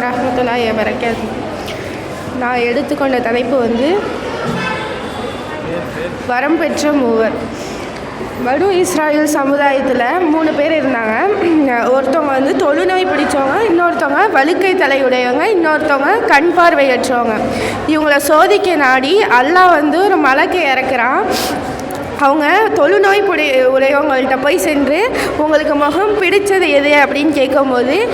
வரஹ்மத்துல்லாஹி வரக்காது நான் எடுத்துக்கொண்ட தலைப்பு வந்து வரம் பெற்ற மூவர். வடு இஸ்ராயல் சமுதாயத்தில் மூணு பேர் இருந்தாங்க. ஒருத்தவங்க வந்து தொழுநோய் பிடிச்சவங்க இன்னொருத்தவங்க வழுக்கை தலையுடையவங்க இன்னொருத்தவங்க கண் பார்வையற்றவங்க. இவங்கள சோதிக்க நாடி அல்லாஹ் வந்து ஒரு மலக்கை இறக்குறான். அவங்க தொழுநோய் புடி உடையவங்கள்ட்ட போய் சென்று உங்களுக்கு முகம் பிடிச்சது எது? அப்படின்னு கேட்கும்போது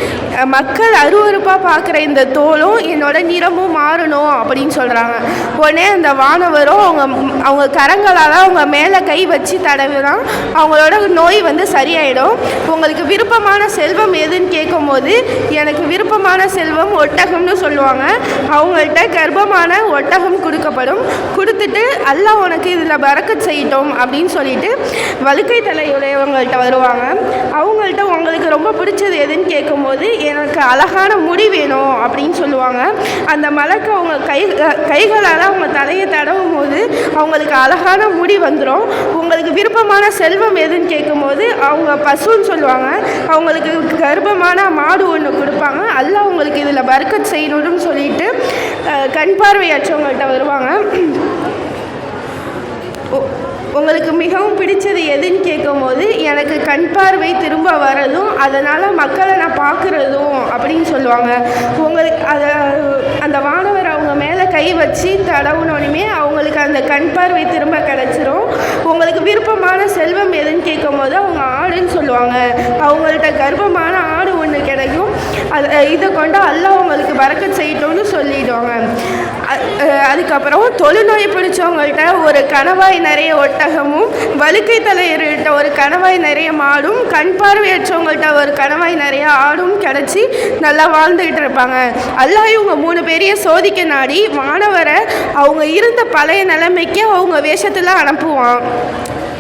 மக்கள் அருவருப்பாக பார்க்குற இந்த தோலும் என்னோட நிறமும் மாறணும் அப்படின்னு சொல்கிறாங்க உடனே அந்த வானவரும் அவங்க அவங்க கரங்களால் அவங்க மேலே கை வச்சு தடவினா அவங்களோட நோய் வந்து சரியாயிடும். உங்களுக்கு விருப்பமான செல்வம் எதுன்னு கேட்கும்போது எனக்கு விருப்பமான செல்வம் ஒட்டகம்னு சொல்லுவாங்க. அவங்கள்ட்ட கர்ப்பமான ஒட்டகம் கொடுக்கப்படும். கொடுத்துட்டு அல்லாஹ் உனக்கு இதில் பறக்கத் செய்யட்டும். அப்படின்னு சொல்லிட்டு வழுக்கை தலையுடையவங்கள்ட்ட வருவாங்க. அவங்கள்ட்ட உங்களுக்கு ரொம்ப பிடிச்சது எதுன்னு கேட்கும்போது எனக்கு அழகான முடி வேணும் அப்படின்னு சொல்லுவாங்க. அந்த மலக்கு அவங்க கை கைகளால் அவங்க தலையை தடவும் போது அவங்களுக்கு அழகான முடி வந்துடும் உங்களுக்கு விருப்பமான செல்வம் எதுன்னு கேட்கும்போது அவங்க பசுன்னு சொல்லுவாங்க. அவங்களுக்கு கர்ப்பமான மாடு ஒன்று கொடுப்பாங்க. அல்ல அவங்களுக்கு இதில் பர்க்கத் செய்யணும்னு சொல்லிட்டு கண் பார்வையற்றவங்கள்ட்ட வருவாங்க. ஓ உங்களுக்கு மிகவும் பிடிச்சது எதுன்னு கேட்கும்போது எனக்கு கண் பார்வை திரும்ப வரதும் அதனால் மக்களை நான் பார்க்குறதும் அப்படின்னு சொல்லுவாங்க. உங்களுக்கு அதை அந்த வானவர் அவங்க மேலே கை வச்சு தடவுனோடனே அவங்களுக்கு அந்த கண் பார்வை திரும்ப கிடச்சிரும். உங்களுக்கு விருப்பமான செல்வம் எதுன்னு கேட்கும்போது அவங்க ஆடுன்னு சொல்லுவாங்க. அவங்கள்ட்ட கர்ப்பமான ஆடு ஒன்று கிடைக்கும். அது இதை கொண்டு அல்ல உங்களுக்கு பறக்கத் செய்யட்டும்னு சொல்லிடுவாங்க. அதுக்கப்புறம் தொழுநோய் பிடிச்சவங்கள்ட்ட ஒரு கணவாய் நிறைய ஒட்டகமும் வழுக்கை தலையர்கிட்ட ஒரு கணவாய் நிறைய மாடும் கண் பார்வையற்றவங்கள்ட்ட ஒரு கணவாய் நிறைய ஆடும் கிடச்சி நல்லா வாழ்ந்துகிட்டு இருப்பாங்க. அல்லாஹ் இவங்க மூணு பேரையும் சோதிக்க நாடி மாணவரை அவங்க இருந்த பழைய நிலைமைக்கு அவங்க வேஷத்தில் அனுப்புவான்.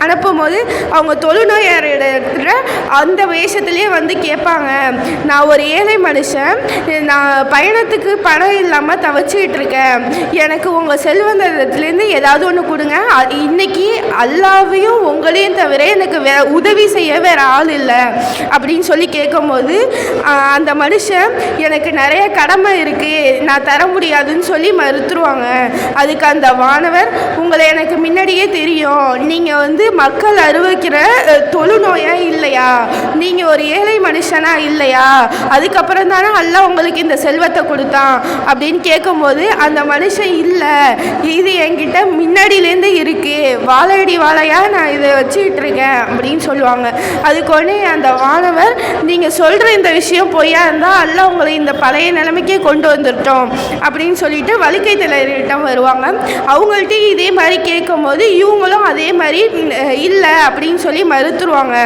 அனுப்பும்போது அவங்க தொழுநோயாளர்கிட்ட அந்த வேஷத்துலேயே வந்து கேட்பாங்க. நான் ஒரு ஏழை மனுஷன். நான் பயணத்துக்கு பணம் இல்லாமல் தவச்சிக்கிட்டு இருக்கேன். எனக்கு உங்கள் செல்வந்தத்துலேருந்து ஏதாவது ஒன்று கொடுங்க. இன்னைக்கு அல்லாவையும் உங்களையும் தவிர எனக்கு வே உதவி செய்ய வேறு ஆள் இல்லை. அப்படின்னு சொல்லி கேட்கும்போது அந்த மனுஷன் எனக்கு நிறைய கடமை இருக்குது நான் தர முடியாதுன்னு சொல்லி மறுத்துருவாங்க. அதுக்கு அந்த வானவர் உங்களை எனக்கு முன்னாடியே தெரியும். நீங்கள் வந்து மக்கள் அறிவிக்கிற அஹ், தொழுநோயா இல்லையா? நீங்கள் ஒரு ஏழை மனுஷனா இல்லையா? அதுக்கப்புறம் தானே அல்லாஹ் உங்களுக்கு இந்த செல்வத்தை கொடுத்தான் அப்படின்னு கேட்கும்போது அந்த மனுஷன் இல்லை. இது என்கிட்ட முன்னாடியிலேருந்து இருக்குது வாழையடி வாழையா நான் இதை வச்சுக்கிட்டு இருக்கேன் அப்படின்னு சொல்லுவாங்க. அதுக்கு உடனே அந்த வானவர் நீங்கள் சொல்கிற இந்த விஷயம் பொய்யா இருந்தால் அல்ல உங்களை இந்த பழைய நிலைமைக்கே கொண்டு வந்துட்டோம் அப்படின்னு சொல்லிட்டு வலிக்கை தலைவர்கிட்ட வருவாங்க. அவங்கள்ட்ட இதே மாதிரி கேட்கும்போது இவங்களும் அதே மாதிரி இல்லை அப்படின்னு சொல்லி மறுத்துருவாங்க.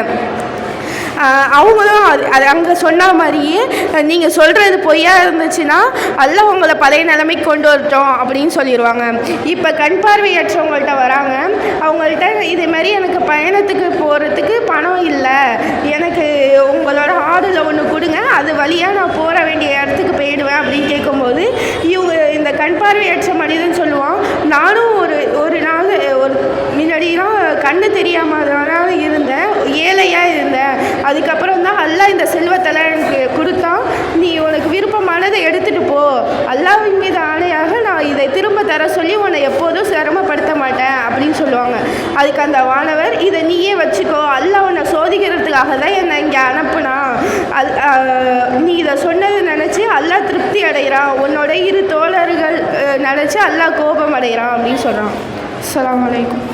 அவங்களும் அது அது அங்கே சொன்ன மாதிரியே நீங்கள் சொல்கிறது பொய்யா இருந்துச்சுன்னா அல்ல உங்களை பழைய நிலைமைக்கு கொண்டு வரட்டும் அப்படின்னு சொல்லிடுவாங்க இப்போ கண் பார்வையற்றவங்கள்ட்ட வராங்க. அவங்கள்ட்ட இதே மாதிரி எனக்கு பயணத்துக்கு போகிறதுக்கு பணம் இல்லை. எனக்கு உங்களோட ஆடில் ஒன்று கொடுங்க. அது வழியாக நான் போகிற வேண்டிய இடத்துக்கு போயிடுவேன் அப்படின்னு கேட்கும்போது இவங்க இந்த கண் பார்வை தெரியாமல் தெரியாம இருந்தேன் ஏழையாக இருந்தேன் அதுக்கப்புறம் தான் அல்லா இந்த செல்வத்தெல்லாம் எனக்கு கொடுத்தான். நீ உனக்கு விருப்பமானதை எடுத்துகிட்டு போ. அல்லாவின் மீது ஆணையாக நான் இதை திரும்ப தர சொல்லி உன்னை எப்போதும் சிரமப்படுத்த மாட்டேன் அப்படின்னு சொல்லுவாங்க. அதுக்கு அந்த வானவர் இதை நீயே வச்சுக்கோ. அல்லா உன்னை சோதிக்கிறதுக்காக தான் என்னை இங்கே அனுப்புனா. அல் நீ இதை சொன்னதை நினச்சி அல்லாஹ் திருப்தி அடைகிறான். உன்னோட இரு தோழர்கள் நினச்சி அல்லாஹ் கோபம் அடைகிறான். அப்படின்னு சொல்கிறான் அலாம் வலைக்கம்